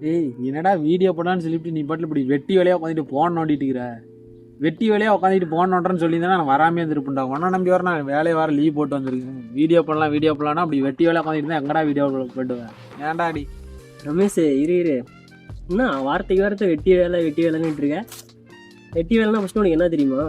ஏய் என்னடா வீடியோ போடான்னு சொல்லிட்டு நீ பாட்டில் இப்படி வெட்டி வேலையாக உட்காந்துட்டு போன் நோண்டிட்டு இருக்கிற வெட்டி வேலையாக உட்காந்துட்டு போன் நோண்டுறேன்னு சொல்லி நான் வராமே இருந்திருப்பேன்டா. ஒன்றா நம்பி வர நான் வேலையை வர லீவ் போட்டு வந்திருக்கேன். வீடியோ பண்ணலாம் வீடியோ போடலாம் அப்படி வெட்டி வேலையாக உட்காந்துட்டு எங்கடா வீடியோ போட்டுவேன் ஏன்டா அடி? ரமேஷ் இரு இரு. என்ன வார்த்தைக்கு வார்த்தை வெட்டி வேலை வெட்டி வேலைன்னு இருக்கேன் வெட்டி வேலைன்னா ஃபர்ஸ்ட் உனக்கு என்ன தெரியுமா?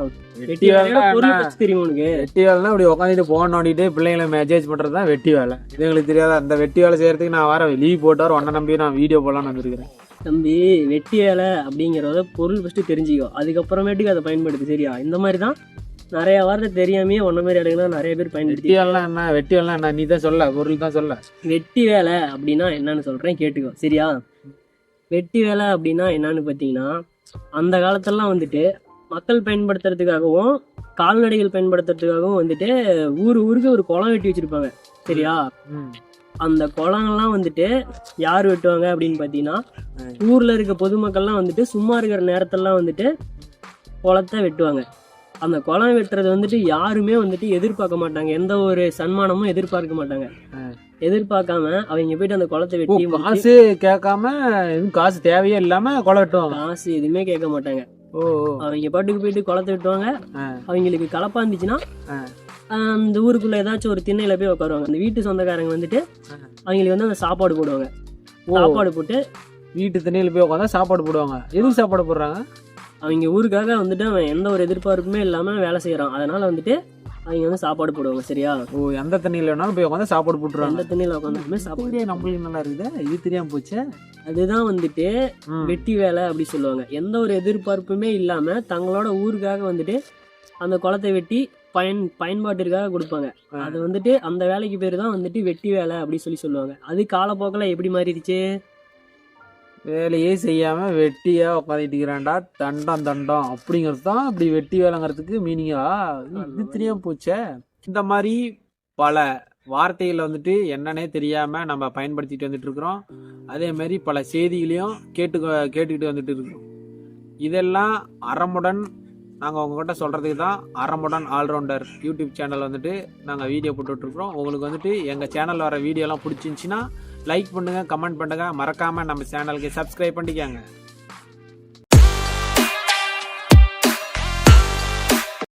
வெட்டி வேலையோட பொருள் first தெரியுமா உனக்கு? வெட்டி வேலைனா இப்படி உட்காந்துட்டு போன் நோண்டிட்டு பிள்ளைங்களை மெசேஜ் பண்றது தான் வெட்டி வேலை. இது எங்களுக்கு தெரியாத? அந்த வெட்டி வேலை செய்யறதுக்கு நான் வர லீவ் போட்டு வர ஒன்ன நம்பி நான் வீடியோ போடலாம்னு வந்திருக்கிறேன். தம்பி வெட்டி வேலை அப்படிங்கிறத பொருள் ஃபஸ்ட்டு தெரிஞ்சுக்கோ. அதுக்கப்புறமேட்டுக்கு அதை பயன்படுத்து சரியா? இந்த மாதிரி தான் நிறைய வார்த்தை தெரியாமையே ஒன்ன மாதிரி ஆளுங்கலாம் நிறைய பேர் பயன்படுத்தி வேலைனா என்ன? வெட்டி வேலைனா என்ன? நீ தான் சொல்ல பொருள் தான் சொல்ல. வெட்டி வேலை அப்படின்னா என்னன்னு சொல்கிறேன் கேட்டுக்கோ சரியா? வெட்டி வேலை அப்படின்னா என்னன்னு பார்த்தீங்கன்னா அந்த காலத்துலலாம் வந்துட்டு மக்கள் பயன்படுத்துறதுக்காகவும் கால்நடைகள் பயன்படுத்துறதுக்காகவும் வந்துட்டு ஊர் ஊருக்கு ஒரு குளம் வெட்டி வச்சிருப்பாங்க. சரியா? அந்த குளங்கள்லாம் வந்துட்டு யார் வெட்டுவாங்க அப்படின்னு பார்த்தீங்கன்னா ஊரில் இருக்க பொதுமக்கள்லாம் வந்துட்டு சும்மா இருக்கிற நேரத்தெல்லாம் வந்துட்டு குளத்தை வெட்டுவாங்க. அந்த குளம் வெட்டுறது வந்துட்டு யாருமே வந்துட்டு எதிர்பார்க்க மாட்டாங்க. எந்த ஒரு சன்மானமும் எதிர்பார்க்க மாட்டாங்க. எதிர்பார்க்காம அவங்க போயிட்டு அந்த குளத்தை வெட்டி காசு கேட்காம காசு தேவையே இல்லாம கொலை வெட்டுவாங்க. காசு எதுவுமே கேட்க மாட்டாங்க. ஓ. அவங்க பாட்டுக்கு போயிட்டு குளத்தை வெட்டுவாங்க. அவங்களுக்கு கலப்பா இருந்துச்சுன்னா அந்த ஊருக்குள்ள ஏதாச்சும் ஒரு திண்ணையில போய் உட்காருவாங்க அந்த வீட்டு சொந்தக்காரங்க வந்துட்டு. அவங்களுக்கு வந்து அந்த சாப்பாடு போடுவாங்க. சாப்பாடு போட்டு வீட்டு தண்ணியில் போய் உட்காந்தா சாப்பாடு போடுவாங்க. எதுக்கு சாப்பாடு போடுறாங்க? அவங்க ஊருக்காக வந்துட்டு அவன் எந்த ஒரு எதிர்பார்ப்புமே இல்லாம வேலை செய்யறான் அதனால வந்துட்டு அவங்க வந்து சாப்பாடு போடுவாங்க சரியா? ஓ எந்த தண்ணியில் வேணாலும் போய் உட்காந்தா சாப்பாடு போட்டுருவாங்க. எந்த திண்ணையில உட்காந்துமே சாப்பாடு நம்மளுக்கு நல்லா இருக்குது? இது தெரியாம போச்சு? அதுதான் வந்துட்டு. வெட்டி வேலை அப்படி சொல்லுவாங்க. எந்த ஒரு எதிர்பார்ப்புமே இல்லாம தங்களோட ஊருக்காக வந்துட்டு அந்த குளத்தை வெட்டி பயன் பயன்பாட்டிற்காக கொடுப்பாங்க. அது வந்துட்டு அந்த வேலைக்கு பேர் தான் வந்துட்டு வெட்டி வேலை அப்படி சொல்லி சொல்லுவாங்க. அது காலப்போக்கில் எப்படி மாறிடுச்சு? வேலையே செய்யாம வெட்டியா உட்காந்துட்டு இருக்கிறான்டா. தண்டம் தண்டம். அப்படிங்கிறது தான் அப்படி வெட்டி வேலைங்கிறதுக்கு மீனிங்கா இது தெரியாம போச்சே? இந்த மாதிரி பல வார்த்தைகளை வந்துட்டு என்னன்னே தெரியாம நம்ம பயன்படுத்திட்டு வந்துட்டு இருக்கிறோம். அதே மாதிரி பல செய்திகளையும் கேட்டு கேட்டுக்கிட்டு வந்துட்டு இருக்கிறோம். இதெல்லாம் அறமுடன் நாங்கள் உங்ககிட்ட சொல்கிறதுக்கு தான் அறமுடன் ஆல்ரவுண்டர் யூடியூப் சேனல் வந்துட்டு நாங்கள் வீடியோ போட்டுட்ருக்குறோம் உங்களுக்கு வந்துட்டு எங்கள் சேனலில் வர வீடியோலாம் பிடிச்சிருந்துச்சின்னா லைக் பண்ணுங்கள் கமெண்ட் பண்ணுங்கள் மறக்காமல் நம்ம சேனலுக்கு சப்ஸ்கிரைப் பண்ணிக்கோங்க.